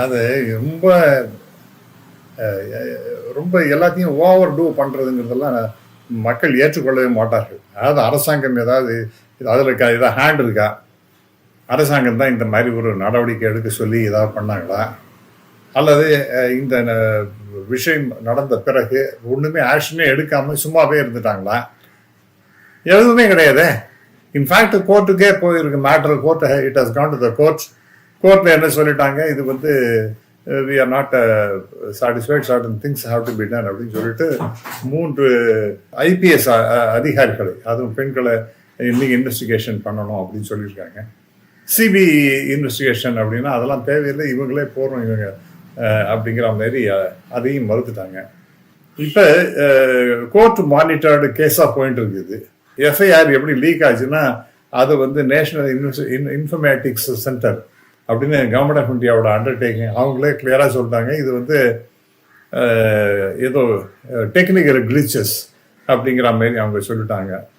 அது ரொம்ப ரொம்ப எல்லாத்தையும் ஓவர் டூ பண்ணுறதுங்கிறதெல்லாம் மக்கள் ஏற்றுக்கொள்ளவே மாட்டார்கள். அதாவது அரசாங்கம் ஏதாவது அதில் இருக்கா ஏதாவது ஹேண்ட் இருக்கா? அரசாங்கம் தான் இந்த மாதிரி ஒரு நடவடிக்கை எடுக்க சொல்லி ஏதாவது பண்ணாங்களா? அல்லது இந்த விஷயம் நடந்த பிறகு ஒன்றுமே ஆக்ஷனே எடுக்காமல் சும்மாவே இருந்துட்டாங்களா? எதுவுமே கிடையாது. இன்ஃபேக்ட் கோர்ட்டுக்கே போயிருக்கு matter court it has gone to the court கோர்ட்டில் என்ன சொல்லிட்டாங்க? இது வந்து we are not satisfied certain things have to be done அப்படின்னு சொல்லிட்டு மூன்று ஐபிஎஸ் அதிகாரிகளை அதுவும் பெண்களை இன்னைக்கு இன்வெஸ்டிகேஷன் பண்ணணும் அப்படின்னு சொல்லியிருக்காங்க. சிபி இன்வெஸ்டிகேஷன் அப்படின்னா அதெல்லாம் தேவையில்லை இவங்களே போகிறோம் இவங்க அப்படிங்கிற மாதிரி அதையும் மறுத்துட்டாங்க. இப்போ கோர்ட் மானிட்டர்டு கேஸாக போயிட்டு இருக்குது எஃப்ஐஆர் எப்படி லீக் ஆச்சுன்னா அது வந்து நேஷனல் இன்ஃபர்மேட்டிக்ஸ் சென்டர் அப்படின்னு கவர்மெண்ட் ஆஃப் இந்தியாவோட அண்டர்டேக்கிங் அவங்களே கிளியராக சொல்லிட்டாங்க இது வந்து ஏதோ டெக்னிக்கல் கிளிச்சஸ் அப்படிங்கிற மாதிரி அவங்க சொல்லிட்டாங்க.